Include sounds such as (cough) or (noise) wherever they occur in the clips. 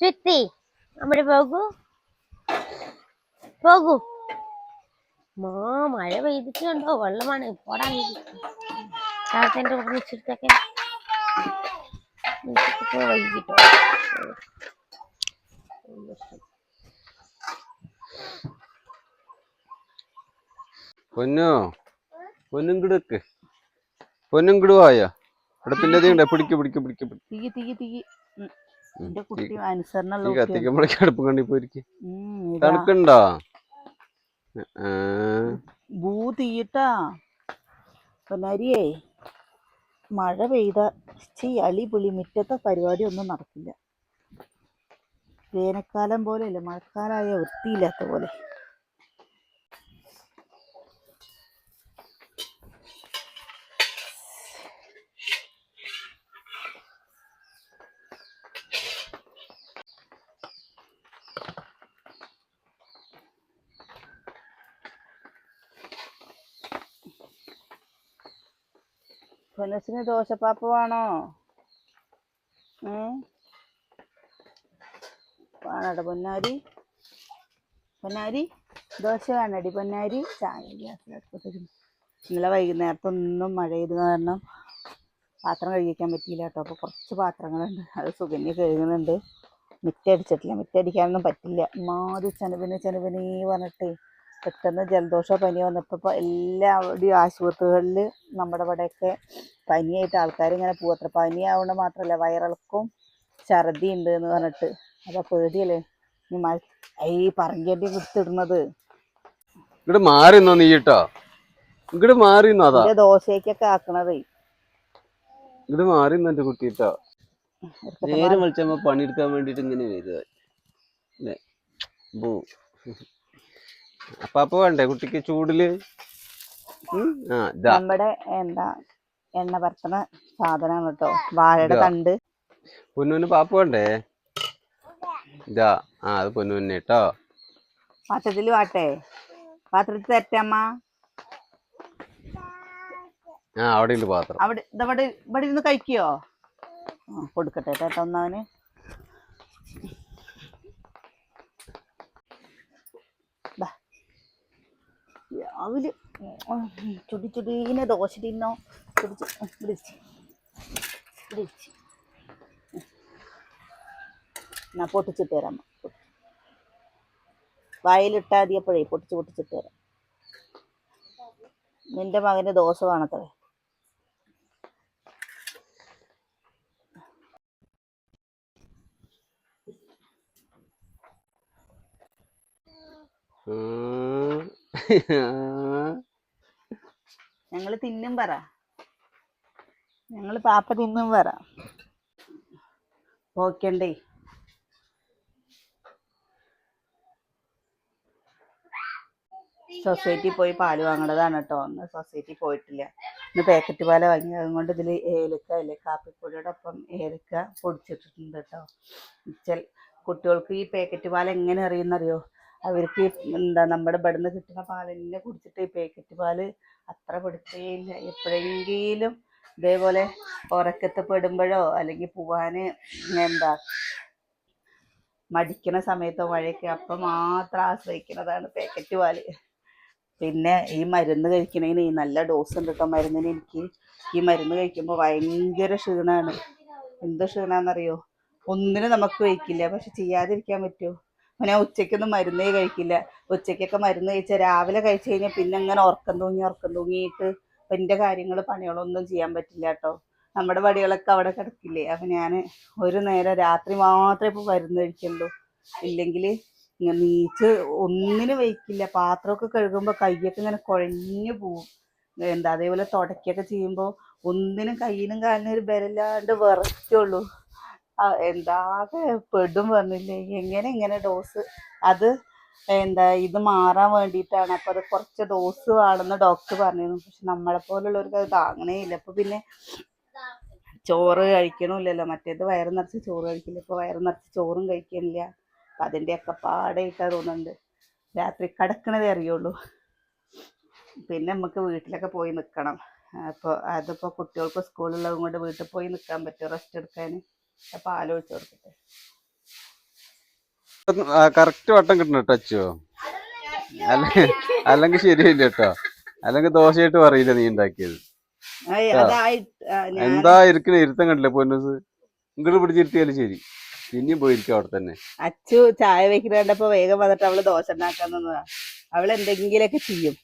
ചുറ്റി. നമ്മുടെ പോകൂ. പോകൂ. മാ മഴ പെയ്തിട്ടുണ്ടോ? വെള്ളമാണ്. പോടാ. താഴത്തെ കൂടെ വൈകിട്ടോ? പൊന്നോ പൊന്നും കിടക്ക് പൊന്നും കിടുവായ ഇവിടെ പിന്നെ പിടിക്ക് പിടിക്ക് പിടിക്ക് പിടിക്ക്. തീ തീ തീ. എന്റെ ഈ- കുട്ടി അനുസരണുള്ള ഈ കുട്ടിയാണ്. കത്തിക്കുമ്പോഴേക്ക് അടുപ്പ് കണ്ടി പോയിരിക്കും. ഉം, തണുക്കുണ്ടോ? ഭൂ തീയിട്ടാ. പൊന്നാരിയേ മഴ പെയ്ത ചി അളി പുളി മുറ്റത്തെ പരിപാടി ഒന്നും നടക്കില്ല. വേനൽക്കാലം പോലെയല്ല മഴക്കാലായ വൃത്തിയില്ലാത്ത പോലെ. പൊന്നസിന് ദോശപ്പാപ്പ വേണോ? ഏ? വേണോട്ടോ പൊന്നാരി. പൊന്നാരി? ദോശ വേണടി പൊന്നാരി. ഇന്നലെ വൈകുന്നേരത്തെ ഒന്നും മഴ ചെയ്ത് കാരണം പാത്രം കഴുകിക്കാൻ പറ്റിയില്ല കേട്ടോ. അപ്പോൾ കുറച്ച് പാത്രങ്ങളുണ്ട്. അത് സുഗന്യ കഴുകുന്നുണ്ട്. മിറ്റടിച്ചിട്ടില്ല. മിറ്റടിക്കാനൊന്നും പറ്റില്ല. മാതി ചെനവിന് ചെനവിന് പറഞ്ഞിട്ട് പെട്ടെന്ന് ജലദോഷ പനി വന്നപ്പോൾ എല്ലാ എല്ലാവരുടെയും ആശുപത്രികളിൽ നമ്മുടെ ഇവിടെയൊക്കെ പനിയായിട്ട് ആൾക്കാർ ഇങ്ങനെ പോവത്ര പനിയാവുന്നത് മാത്രമല്ല വയറിളക്കും ഛർദി ഉണ്ട് എന്ന് പറഞ്ഞിട്ട്. അതാ പേടിയല്ലേ? ഇനി മഴ ഈ പറങ്കേണ്ടി കുത്തിടുന്നത് ഇങ്ങട് മാറിന്നോ നീ കേട്ടോ. ഇങ്ങട് മാറിന്നോ അതാ. ദോശയ്ക്കൊക്കെ ആക്കണതേ. ഇങ്ങട് മാറിന്നോ എന്റെ കുട്ടി കേട്ടോ. നേരം വിളിച്ചമ്മ പണിയെടുക്കാൻ വേണ്ടിട്ട് ഇങ്ങനെ വരുക. അല്ലേ? ബൂ അപ്പൊ അപ്പൊ വേണ്ടേ കുട്ടിക്ക് ചൂടിൽ? നമ്മുടെ എന്താ എണ്ണ പരത്തണ സാധനമാണ് കേട്ടോ. വാഴയുടെ തണ്ട്. പൊന്നൂന് പാപ്പ വേണ്ടേ? ഇതാ. ആ അത് പൊന്നൂന്നെ കേട്ടോ. പാത്രത്തിൽ വാട്ടെ. പാത്രത്തിൽ തരട്ടമ്മ ആ അവിടെ ഉണ്ട് പാത്രം. അവിടെ ഇവിടെ ഇവിടെ ഇരുന്ന് കഴിക്കോ കൊടുക്കട്ടെ കേട്ടോ ഒന്നവന് രാവിലെ ചുടി ചുടീനെ ദോശ തിന്നോ? ചുടിച്ച് പിടിച്ച് പിടിച്ച് എന്നാ പൊട്ടിച്ചിട്ട് തരാം അമ്മ. വായിലിട്ടാ മതിയപ്പോഴേ പൊട്ടിച്ച് പൊട്ടിച്ചിട്ട് തരാം. നിന്റെ മകന് ദോശ വേണത്രേ. ഉം. ഞങ്ങൾ തിന്നും പറ. ഞങ്ങൾ പാപ്പ തിന്നും പറ. ഓക്കേണ്ടേ. സൊസൈറ്റി പോയി പാൽ വാങ്ങണതാണ് കേട്ടോ ഒന്ന് സൊസൈറ്റി പോയിട്ടില്ല. ഇന്ന് പാക്കറ്റ് പാല വാങ്ങി അതുകൊണ്ട് ഇതിൽ ഏലക്ക ഇല്ലേ കാപ്പിപ്പൊടിയുടെ ഒപ്പം ഏലക്ക പൊടിച്ചിട്ടിട്ടുണ്ട് കേട്ടോ ചെൽ കുട്ടികൾക്ക് ഈ പാക്കറ്റ് പാൽ എങ്ങനെ അറിയുന്നറിയോ? അവർക്ക് എന്താ നമ്മുടെ ഇവിടുന്ന് കിട്ടുന്ന പാൽ തന്നെ കുടിച്ചിട്ട് ഈ പാക്കറ്റ് പാൽ അത്ര പിടിക്കേയില്ല എപ്പോഴെങ്കിലും ഇതേപോലെ ഉറക്കത്ത് പെടുമ്പോഴോ അല്ലെങ്കിൽ പോവാന് എന്താ മടിക്കുന്ന സമയത്തോ മഴയൊക്കെ അപ്പം മാത്രം ആശ്രയിക്കുന്നതാണ് പാക്കറ്റ് പാൽ. പിന്നെ ഈ മരുന്ന് ഈ നല്ല ഡോസ് ഉണ്ട് കേട്ടോ മരുന്നിന്. എനിക്ക് ഈ മരുന്ന് കഴിക്കുമ്പോൾ ഭയങ്കര ക്ഷീണമാണ് എന്ത് ക്ഷീണാന്നറിയോ? ഒന്നിനും നമുക്ക് വയ്ക്കില്ല. പക്ഷെ ചെയ്യാതിരിക്കാൻ പറ്റുമോ ഞാൻ ഉച്ചയ്ക്കൊന്നും മരുന്നേ കഴിക്കില്ല. ഉച്ചയ്ക്കൊക്കെ മരുന്ന് കഴിച്ചാൽ രാവിലെ കഴിച്ചു കഴിഞ്ഞാൽ പിന്നെ അങ്ങനെ ഉറക്കം തൂങ്ങി ഉറക്കം തൂങ്ങിയിട്ട് അപ്പം എന്റെ കാര്യങ്ങൾ പണികളൊന്നും ചെയ്യാൻ പറ്റില്ല കേട്ടോ. നമ്മുടെ പടികളൊക്കെ അവിടെ കിടക്കില്ലേ? അപ്പം ഞാൻ ഒരു നേരം രാത്രി മാത്രമേ ഇപ്പോൾ മരുന്ന് കഴിക്കുള്ളൂ. ഇല്ലെങ്കിൽ നീച്ച് ഒന്നിനും വയ്ക്കില്ല. പാത്രമൊക്കെ കഴുകുമ്പോൾ കൈയൊക്കെ ഇങ്ങനെ കുഴഞ്ഞു പോവും. എന്താ അതേപോലെ തുടക്കൊക്കെ ചെയ്യുമ്പോൾ ഒന്നിനും കയ്യിനും കാലിനും ഒരു ബലമില്ലാണ്ട് ആ, എന്താകെ പെടും പറഞ്ഞില്ലേ? എങ്ങനെ ഇങ്ങനെ ഡോസ് അത് എന്താ ഇത് മാറാൻ വേണ്ടിയിട്ടാണ്. അപ്പോൾ അത് കുറച്ച് ഡോസ് വേണമെന്ന് ഡോക്ടർ പറഞ്ഞിരുന്നു. പക്ഷെ നമ്മളെ പോലുള്ളവർക്ക് അത് താങ്ങണേ ഇല്ല അപ്പോൾ പിന്നെ ചോറ് കഴിക്കണമില്ലല്ലോ. മറ്റേത് വയറ് നിറച്ച് ചോറ് കഴിക്കില്ല. ഇപ്പോൾ വയറ് നിറച്ച് ചോറും കഴിക്കണില്ല. അപ്പം അതിന്റെയൊക്കെ പാടായിട്ടാണ് തോന്നുന്നുണ്ട്. രാത്രി കിടക്കണതേ അറിയുള്ളൂ. പിന്നെ നമുക്ക് വീട്ടിലൊക്കെ പോയി നിൽക്കണം അപ്പോൾ അതിപ്പോൾ കുട്ടികൾക്ക് സ്കൂളുള്ളത് കൊണ്ട് വീട്ടിൽ പോയി നിൽക്കാൻ പറ്റും. റെസ്റ്റ് എടുക്കാൻ. അപ്പോൾ ആലോചിച്ച് കൊടുക്കട്ടെ കറക്റ്റ് വട്ടം കിട്ടണം ടച്ചോ അല്ല അല്ലെങ്കിൽ ശരിയില്ല കേട്ടോ അല്ലെങ്കിൽ ദോശയായിട്ട് പറയില്ല നീ ഉണ്ടാക്കിയത്. എന്താ ഇരിക്കണ ഇരുത്തം കണ്ടില്ലേ പൊന്നൂസ്? ഇങ്ങോട്ട് പിടിച്ചിരുത്തിയാലും ശരി. പിന്നെയും പോയിരിക്കും അവിടെ തന്നെ. അച്ചു ചായ വെക്കുന്ന കണ്ടപ്പോ വേഗം വന്നിട്ട് അവൾ ദോശ ഉണ്ടാക്കാന്നതാ അവളെന്തെങ്കിലൊക്കെ അവൾ ചെയ്യും.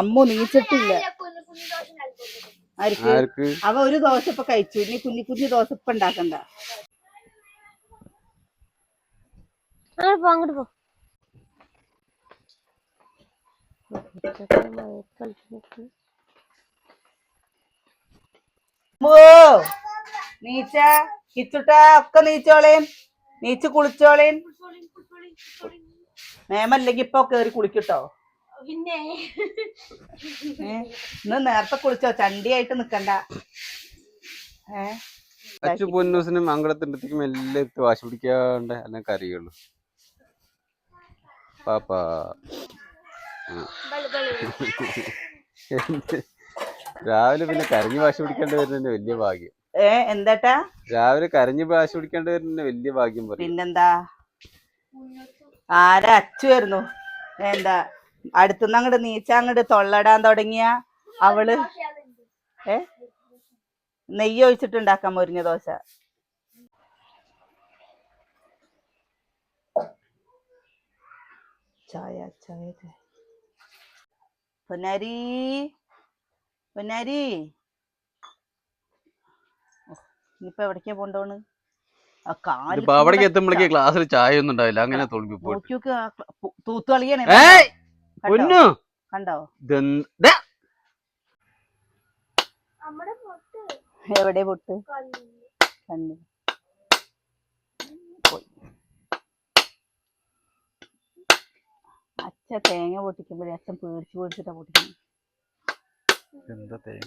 അമ്മു നീച്ചിട്ടില്ല. ആർക്ക്? അവ ഒരു ദോശ ഇപ്പൊ കഴിച്ചു. ഇനി കുഞ്ഞു കുഞ്ഞു ദോശ ഇപ്പൊ ഉണ്ടാക്കണ്ട അങ്ങോട്ട് പോ നീച്ച കിച്ചുട്ട ഒക്കെ നീച്ചോളേൻ നീച്ച് കുളിച്ചോളേൻ മേമല്ലെങ്കി ഇപ്പൊ കേറി കുളിക്കട്ടോ ഏ? ഇന്ന് നേരത്തെ കുളിച്ചോ? ചണ്ടിയായിട്ട് നിക്കണ്ട. ഏ? അച്ചു പൊന്നൂസിനും മംഗളത്തിന്റെ മെല്ലെ ഇട്ട് വാശി പിടിക്കാണ്ട് അല്ലെങ്കിൽ കറിയുള്ളു പാപ്പാ? രാവിലെ പിന്നെ കരഞ്ഞു വാശി പിടിക്കേണ്ടി വരുന്നതിന്റെ വലിയ ഭാഗ്യം. ഏ? എന്താട്ടാ? രാവിലെ കരഞ്ഞു വാശി പിടിക്കേണ്ടി വരുന്നതിന്റെ വലിയ ഭാഗ്യം പറഞ്ഞു പിന്നെന്താ? ആരാ? അച്ചു വരുന്നു എന്താ? അടുത്തുനിന്ന് അങ്ങോട്ട് നീച്ച അങ്ങോട്ട് തൊള്ളടാൻ തുടങ്ങിയ അവൾ. ഏ? നെയ്യ് ഒഴിച്ചിട്ടുണ്ടാക്കാൻ മുരിഞ്ഞ ദോശ. ചായ ചായ പൊന്നാരി പൊന്നാരി. ഇനിയിപ്പൊ എവിടേക്കാ പോണ്ടോണ് ക്ലാസ്സിൽ ചായ ഒന്നും ഉണ്ടാവില്ല. അങ്ങനെ തോന്നി തൂത്തു കളിയാണ്? പൊന്നു കണ്ടോ. എവിടെ പൊട്ട്? കണ്ടു അച്ഛ തേങ്ങ പൊട്ടിക്കുമ്പോഴേ അച്ഛൻ പേടിച്ച് പേടിച്ചിട്ടാ പൊട്ടിക്കുന്നത് എന്താ തേങ്ങ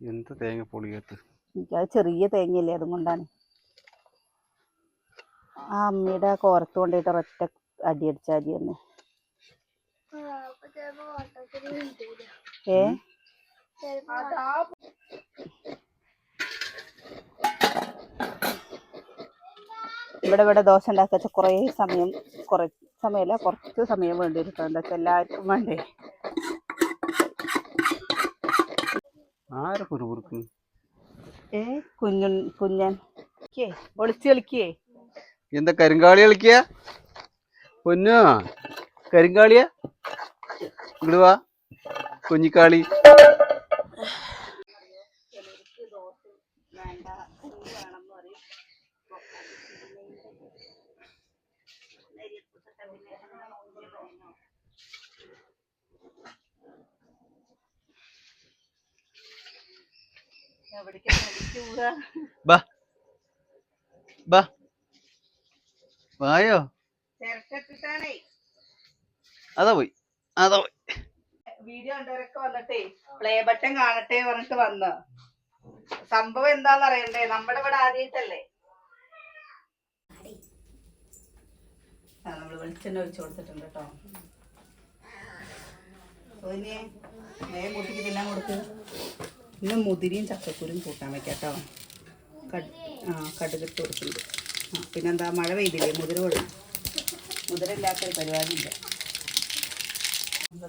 എന്താ തേങ്ങ പൊളിയത്ത്? എനിക്കത് ചെറിയ തേങ്ങയല്ലേ അതും കൊണ്ടാണ്. ആ അമ്മയുടെ കോരത്ത് കൊണ്ടിട്ട് ഒരൊറ്റ അടി അടിച്ചാൽ മതി തന്നെ ഏ? ഇവിടെ ഇവിടെ ദോശ ഉണ്ടാക്കുക കുറേ സമയം കുറേ സമയമല്ല കുറച്ച് സമയം വേണ്ടി വരും എന്താ വെച്ചാൽ എല്ലാവർക്കും വേണ്ടേ ഏ? കുഞ്ഞു കുഞ്ഞൻ. ഒളിച്ചു ഒളിച്ച് കളിക്കേ. എന്താ കരിങ്കാളി കളിക്കുക പൊന്നു കരിങ്കാളിയ? ഇങ്ങട് വാ കുഞ്ഞിക്കാളി. വായോ? അതാ പോയി. അതാ പോയി. വീഡിയോ കണ്ടവരൊക്കെ വന്നിട്ടേ പ്ലേ ബട്ടൺ കാണട്ടെ പറഞ്ഞിട്ട് വന്ന്. സംഭവം എന്താന്ന് അറിയണ്ടേ? നമ്മുടെ ഇവിടെ ആദ്യമായിട്ടല്ലേ ആ നമ്മൾ വെളിച്ചെണ്ണ ഒഴിച്ചു കൊടുത്തിട്ടുണ്ട് കേട്ടോ. പിന്നെ നേരെ കുട്ടിക്ക് തിന്നാൻ കൊടുക്ക്. ഇന്ന് മുതിരിയും ചക്കക്കുരും കൂട്ടാൻ വെക്കാട്ടോ കേട്ടോ. കട് ആ കടുകിട്ട് കൊടുക്കുന്നുണ്ട് ആ പിന്നെന്താ? മഴ പെയ്തില്ലേ? മുതിര കൊടുക്കും മുതിര ഇല്ലാത്തൊരു പരിപാടിയില്ല. ഇല്ല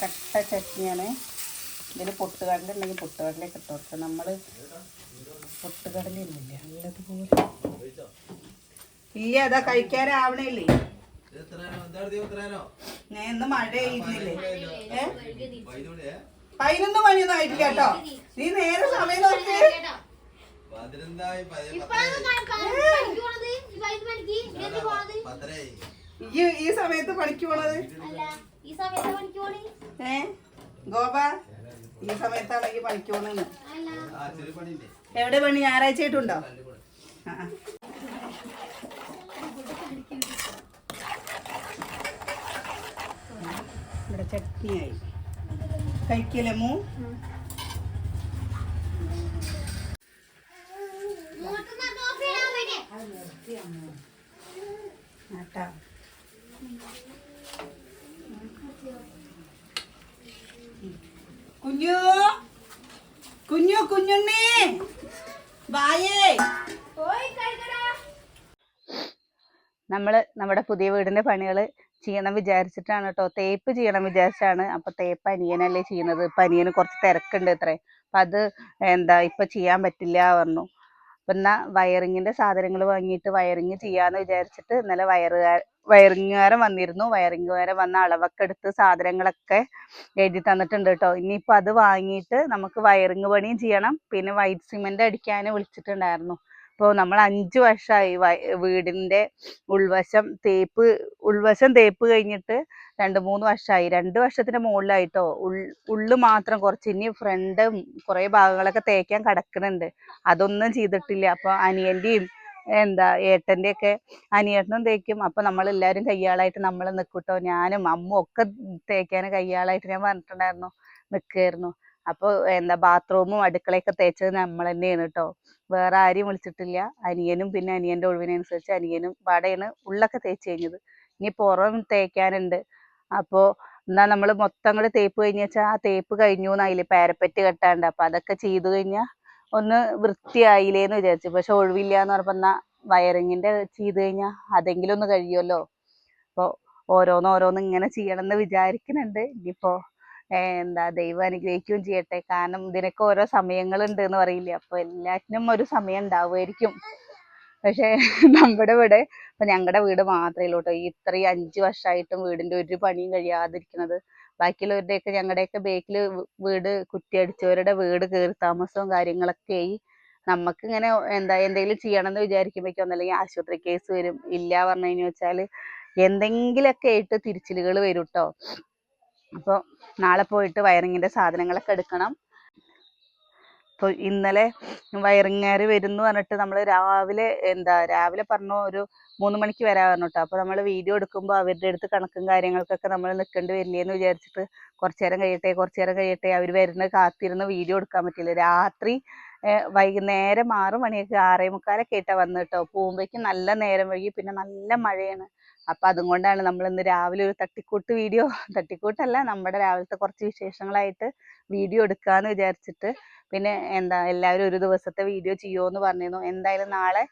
കട്ട ചട്നിയാണ്. ഇതിൽ പൊട്ടുകടല ഉണ്ടെങ്കിൽ പൊട്ടുകടലയൊക്കെ ഇട്ട് പക്ഷെ നമ്മൾ പൊട്ടുകടല ഇല്ലേ നല്ലതുപോലെ. ഇല്ല അതാ കഴിക്കാനാവണില്ലേ? ഇന്ന് മഴ പെയ്യുന്നില്ലേ ഏ? പതിനൊന്ന് മണിയൊന്നും ആയിട്ടില്ല കേട്ടോ. നീ നേരെ സമയം നോക്കി. ഈ ഈ സമയത്ത് പണിക്ക് പോണത് ഏ? ഗോപ ഈ സമയത്താണെങ്കിൽ പണിക്ക് പോണെന്ന് എവിടെ പണി? ഞായറാഴ്ച ആയിട്ടുണ്ടോ. ഇവിടെ ചട്നിയായി. കഴിക്കലമോ മൂ? നമ്മുടെ പുതിയ വീടിന്റെ പണികൾ ചെയ്യണം വിചാരിച്ചിട്ടാണ് കേട്ടോ തേപ്പ് ചെയ്യണം വിചാരിച്ചാണ്. അപ്പൊ തേപ്പ് അനിയനല്ലേ ചെയ്യുന്നത്. ഇപ്പൊ അനിയന് കുറച്ച് തിരക്കുണ്ട് ഇത്രേ. അപ്പൊ അത് എന്താ ഇപ്പൊ ചെയ്യാൻ പറ്റില്ല പറഞ്ഞു. അപ്പൊ എന്നാ വയറിങ്ങിന്റെ സാധനങ്ങൾ വാങ്ങിയിട്ട് വയറിങ് ചെയ്യാന്ന് വിചാരിച്ചിട്ട് ഇന്നലെ വയറുകാർ വയറിങ്ങുകാരൻ വന്നിരുന്നു. വയറിങ്ങുകാരൻ വന്ന അളവൊക്കെ എടുത്ത് സാധനങ്ങളൊക്കെ എഴുതി തന്നിട്ടുണ്ട് കേട്ടോ ഇനിയിപ്പോ അത് വാങ്ങിയിട്ട് നമുക്ക് വയറിങ് പണിയും ചെയ്യണം. പിന്നെ വൈറ്റ് സിമെന്റ് അടിക്കാൻ വിളിച്ചിട്ടുണ്ടായിരുന്നു. അപ്പോൾ നമ്മൾ അഞ്ച് വർഷമായി വീടിന്റെ ഉൾവശം തേപ്പ് ഉൾവശം തേപ്പ് കഴിഞ്ഞിട്ട് രണ്ട് മൂന്ന് വർഷമായി രണ്ട് വർഷത്തിന് മുകളിലായിട്ടോ ഉൾ ഉള്ളു മാത്രം കുറച്ച് ഇനി ഫ്രണ്ടും കുറേ ഭാഗങ്ങളൊക്കെ തേക്കാൻ കിടക്കുന്നുണ്ട് അതൊന്നും ചെയ്തിട്ടില്ല. അപ്പോൾ അനിയന്റെയും എന്താ ഏട്ടന്റെ ഒക്കെ അനിയേട്ടനും തേക്കും. അപ്പൊ നമ്മൾ എല്ലാവരും കയ്യാളായിട്ട് നമ്മൾ നിൽക്കൂട്ടോ ഞാനും അമ്മും ഒക്കെ തേക്കാൻ കയ്യാളായിട്ട് ഞാൻ പറഞ്ഞിട്ടുണ്ടായിരുന്നു നിൽക്കായിരുന്നു അപ്പോൾ എന്താ ബാത്റൂമും അടുക്കളയൊക്കെ തേച്ചത് നമ്മൾ തന്നെയാണ് കേട്ടോ വേറെ ആരെയും വിളിച്ചിട്ടില്ല. അനിയനും പിന്നെ അനിയന്റെ ഒഴിവിനനുസരിച്ച് അനിയനും പാടെയാണ് ഉള്ളൊക്കെ തേച്ച് കഴിഞ്ഞത്. ഇനി പുറം തേക്കാനുണ്ട്. അപ്പോ എന്നാ നമ്മൾ മൊത്തം കൂടെ തേപ്പ് കഴിഞ്ഞ വെച്ചാൽ ആ തേപ്പ് കഴിഞ്ഞു എന്നായില്ലേ? പാരപ്പറ്റ് കെട്ടാണ്ട്. അപ്പൊ അതൊക്കെ ചെയ്തു കഴിഞ്ഞാൽ ഒന്ന് വൃത്തിയായില്ലേന്ന് വിചാരിച്ചു. പക്ഷെ ഒഴിവില്ല എന്ന് പറഞ്ഞപ്പോ എന്നാ വയറിങ്ങിന്റെ ചെയ്ത് കഴിഞ്ഞാൽ അതെങ്കിലും ഒന്ന് കഴിയുമല്ലോ? അപ്പോൾ ഓരോന്ന് ഓരോന്ന് ഇങ്ങനെ ചെയ്യണം എന്ന് വിചാരിക്കുന്നുണ്ട്. ഇനിയിപ്പോ എന്താ ദൈവം അനുഗ്രഹിക്കുകയും ചെയ്യട്ടെ. കാരണം ഇതിനൊക്കെ ഓരോ സമയങ്ങളുണ്ട് എന്ന് പറയില്ലേ. അപ്പൊ എല്ലാറ്റിനും ഒരു സമയം ഉണ്ടാവുമായിരിക്കും. പക്ഷെ നമ്മുടെ ഇവിടെ ഇപ്പൊ ഞങ്ങളുടെ വീട് മാത്രമേ ഉള്ളൂ കേട്ടോ. ഈ ഇത്രയും അഞ്ച് വർഷമായിട്ടും വീടിന്റെ ഒരു പണിയും കഴിയാതിരിക്കുന്നത്. ബാക്കിയുള്ളവരുടെയൊക്കെ ഞങ്ങളുടെയൊക്കെ ബേക്കിൽ വീട് കുറ്റിയടിച്ചവരുടെ വീട് കയറി താമസവും കാര്യങ്ങളൊക്കെ ആയി. നമുക്ക് ഇങ്ങനെ എന്താ എന്തെങ്കിലും ചെയ്യണം എന്ന് വിചാരിക്കുമ്പോഴേക്കും ഒന്നല്ലെങ്കിൽ ആശുപത്രി കേസ് വരും. ഇല്ല പറഞ്ഞു കഴിഞ്ഞു വെച്ചാൽ എന്തെങ്കിലുമൊക്കെ ആയിട്ട് തിരിച്ചിലുകൾ വരും കേട്ടോ. അപ്പോൾ നാളെ പോയിട്ട് വയറിങ്ങിന്റെ സാധനങ്ങളൊക്കെ എടുക്കണം. അപ്പോൾ ഇന്നലെ വയറിങ്ങാർ വരുന്നു പറഞ്ഞിട്ട് നമ്മൾ രാവിലെ എന്താ രാവിലെ പറഞ്ഞു ഒരു മൂന്ന് മണിക്ക് വരാൻ പറഞ്ഞു കേട്ടോ അപ്പോൾ നമ്മൾ വീഡിയോ എടുക്കുമ്പോൾ അവരുടെ അടുത്ത് കണക്കും കാര്യങ്ങൾക്കൊക്കെ നമ്മൾ നിൽക്കേണ്ടി വരില്ലേ എന്ന് വിചാരിച്ചിട്ട് കുറച്ച് നേരം കഴിയട്ടെ കുറച്ച് നേരം കഴിയട്ടെ അവർ വരുന്ന കാത്തിരുന്ന് വീഡിയോ എടുക്കാൻ പറ്റില്ല. രാത്രി വൈകുന്നേരം ആറ് മണിയൊക്കെ ആറേ മുക്കാലൊക്കെ ആയിട്ടാ വന്നത് കേട്ടോ പോകുമ്പോഴേക്കും നല്ല നേരം വൈകി പിന്നെ നല്ല മഴയാണ്. അപ്പൊ അതും കൊണ്ടാണ് നമ്മൾ ഇന്ന് രാവിലെ ഒരു തട്ടിക്കൂട്ട് വീഡിയോ (laughs) തട്ടിക്കൂട്ടല്ല നമ്മുടെ രാവിലത്തെ കുറച്ച് വിശേഷങ്ങളായിട്ട് വീഡിയോ എടുക്കാന്ന് വിചാരിച്ചിട്ട് പിന്നെ എന്താ എല്ലാവരും ഒരു ദിവസത്തെ വീഡിയോ എന്ന് പറഞ്ഞിരുന്നു. എന്തായാലും നാളെ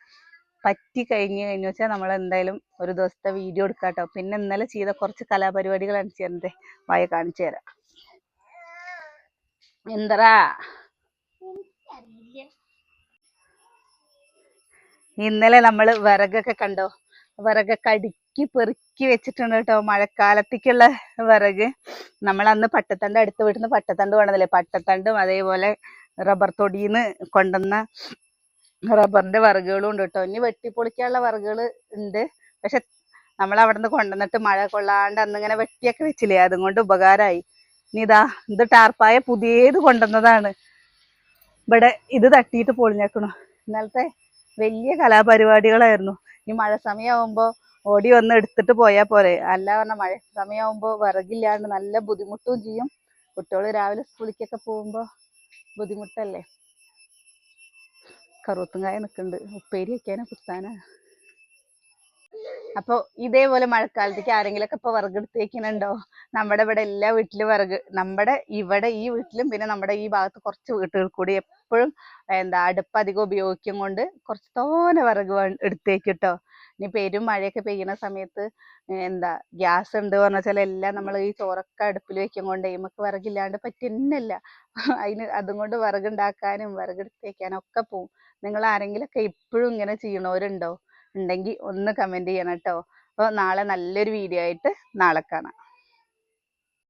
പറ്റി കഴിഞ്ഞ് കഴിഞ്ഞു വെച്ചാൽ നമ്മൾ എന്തായാലും ഒരു ദിവസത്തെ വീഡിയോ എടുക്കാം കേട്ടോ പിന്നെ ഇന്നലെ ചെയ്ത കുറച്ച് കലാപരിപാടികൾ കാണിച്ചു തരണ്ടേ വായ കാണിച്ചു തരാം. എന്തറാ? ഇന്നലെ നമ്മൾ വിറകൊക്കെ കണ്ടോ? വിറകൊക്കെ അടുക്കി പെറുക്കി വെച്ചിട്ടുണ്ട് കേട്ടോ. മഴക്കാലത്തേക്കുള്ള വിറക്. നമ്മൾ അന്ന് പട്ടത്തണ്ട് അടുത്ത് വീട്ടിൽ നിന്ന് പട്ടത്തണ്ട് കൊണ്ടുവന്നില്ലേ പട്ടത്തണ്ടും അതേപോലെ റബ്ബർ തൊടിയിന്ന് കൊണ്ടുവന്ന റബ്ബറിന്റെ വിറകുകളും ഉണ്ട് കേട്ടോ. ഇനി വെട്ടിപ്പൊളിക്കാനുള്ള വിറകുകൾ ഉണ്ട്. പക്ഷെ നമ്മൾ അവിടെ നിന്ന് കൊണ്ടുവന്നിട്ട് മഴ കൊള്ളാണ്ട് അന്ന് ഇങ്ങനെ വെട്ടിയൊക്കെ വെച്ചില്ലേ? അതും കൊണ്ട് ഉപകാരമായി ഇനി ഇതാ ഇത് ടാർപ്പായ പുതിയത് കൊണ്ടുവന്നതാണ്. ഇവിടെ ഇത് തട്ടിയിട്ട് പൊളിഞ്ഞേക്കണു. ഇന്നലത്തെ വലിയ കലാപരിപാടികളായിരുന്നു. ഈ മഴ സമയമാകുമ്പോൾ ഓടി വന്ന് എടുത്തിട്ട് പോയാൽ പോരെ. അല്ല പറഞ്ഞ മഴ സമയമാകുമ്പോൾ വിറകില്ലാണ്ട് നല്ല ബുദ്ധിമുട്ടും ചെയ്യും. കുട്ടികൾ രാവിലെ സ്കൂളിലേക്കൊക്കെ പോകുമ്പോൾ ബുദ്ധിമുട്ടല്ലേ? കറുത്തുങ്കായ നിൽക്കുന്നുണ്ട് ഉപ്പേരി വെക്കാനാ കുത്താനാ? അപ്പോൾ ഇതേപോലെ മഴക്കാലത്തേക്ക് ആരെങ്കിലുമൊക്കെ ഇപ്പോൾ വിറകെടുത്ത് വെക്കുന്നുണ്ടോ നമ്മുടെ ഇവിടെ എല്ലാ വീട്ടിലും വിറക് നമ്മുടെ ഇവിടെ ഈ വീട്ടിലും പിന്നെ നമ്മുടെ ഈ ഭാഗത്ത് കുറച്ച് വീട്ടുകൾ കൂടി എപ്പോഴും എന്താ അടുപ്പ് അധികം ഉപയോഗിക്കും കൊണ്ട് കുറച്ച് തോനെ വിറക് എടുത്തേക്ക് കേട്ടോ ഇനി പെരും മഴയൊക്കെ പെയ്യുന്ന സമയത്ത് എന്താ ഗ്യാസ് ഉണ്ട് പറഞ്ഞ വെച്ചാൽ എല്ലാം നമ്മൾ ഈ ചോറൊക്കെ അടുപ്പിൽ വെക്കും കൊണ്ട് നമുക്ക് വിറകില്ലാണ്ട് പറ്റുന്നില്ല. അതിന് അതും കൊണ്ട് വിറകുണ്ടാക്കാനും വിറകെടുത്ത് വെക്കാനും ഒക്കെ പോവും. നിങ്ങൾ ആരെങ്കിലുമൊക്കെ ഇപ്പോഴും ഇങ്ങനെ ചെയ്യണവരുണ്ടോ? ഉണ്ടെങ്കിൽ ഒന്ന് കമന്റ് ചെയ്യണം കേട്ടോ അപ്പോൾ നാളെ നല്ലൊരു വീഡിയോ ആയിട്ട് നാളെ കാണാം.